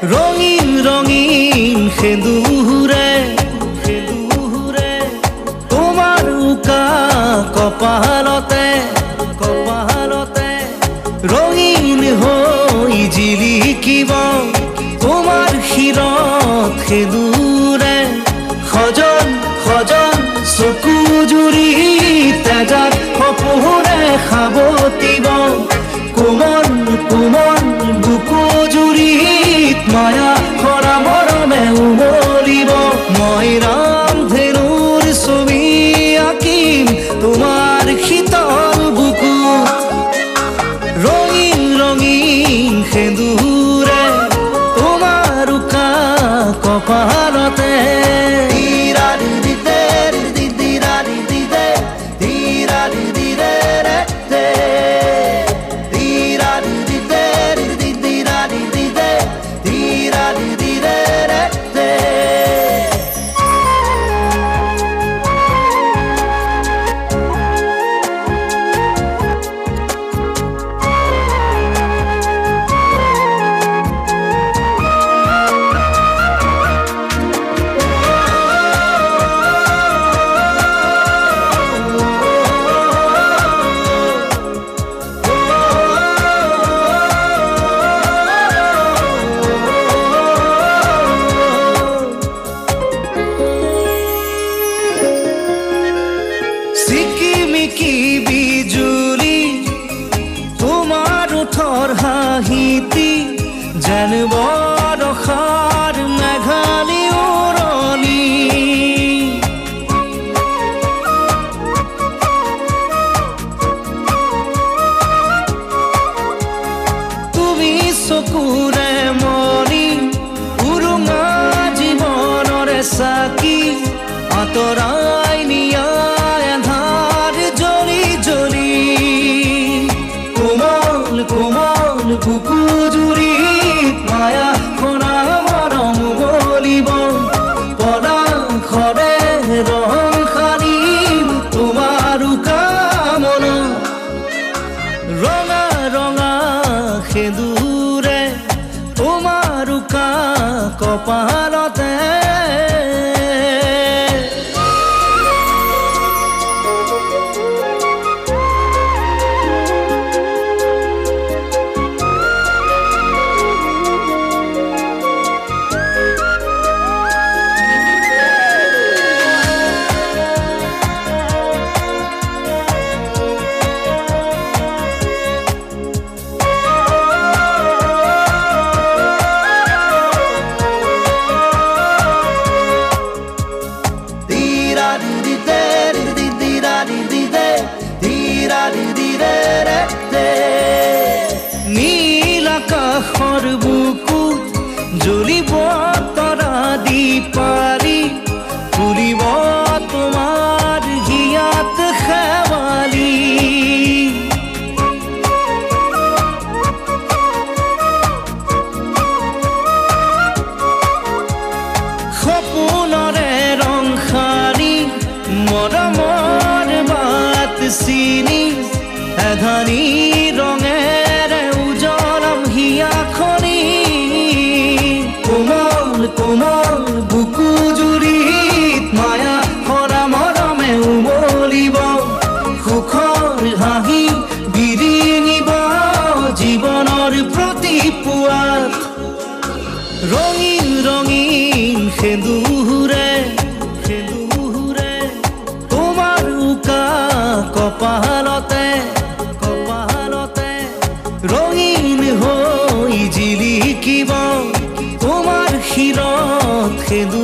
ৰঙীন ৰঙীন সেন্দুৰে সেন্দুৰে তোমাৰ উকা কপালতে কপালতে। ৰঙীন হৈ জিলিকিব তোমাৰ শিৰত সেন্দুৰে সজন সজন চকু জুৰি তেজাত সপোনে কোমল কোমল কপালতে চিকিমিকি বিজুলি? তোমাৰ ওঠৰ হাঁহিতি যেন বৰষাৰ মেঘালী উৰণি তুমি চকুৰে মনি উৰুঙা জীৱনৰে চাকি বুকু জুৰি মায়া খনা মৰম গলিব পদাংশৰে ৰং সানিম তোমাৰ কামনা। ৰঙা ৰঙা সেন্দুৰে তোমাৰ উকা কপালতে জ্বলিব ৰঙীন সেন্দুৰে তোমার উকা কপালতে কপালতে ৰঙীন হৈ জিলিকিব। তোমাৰ শিৰত সেন্দুৰ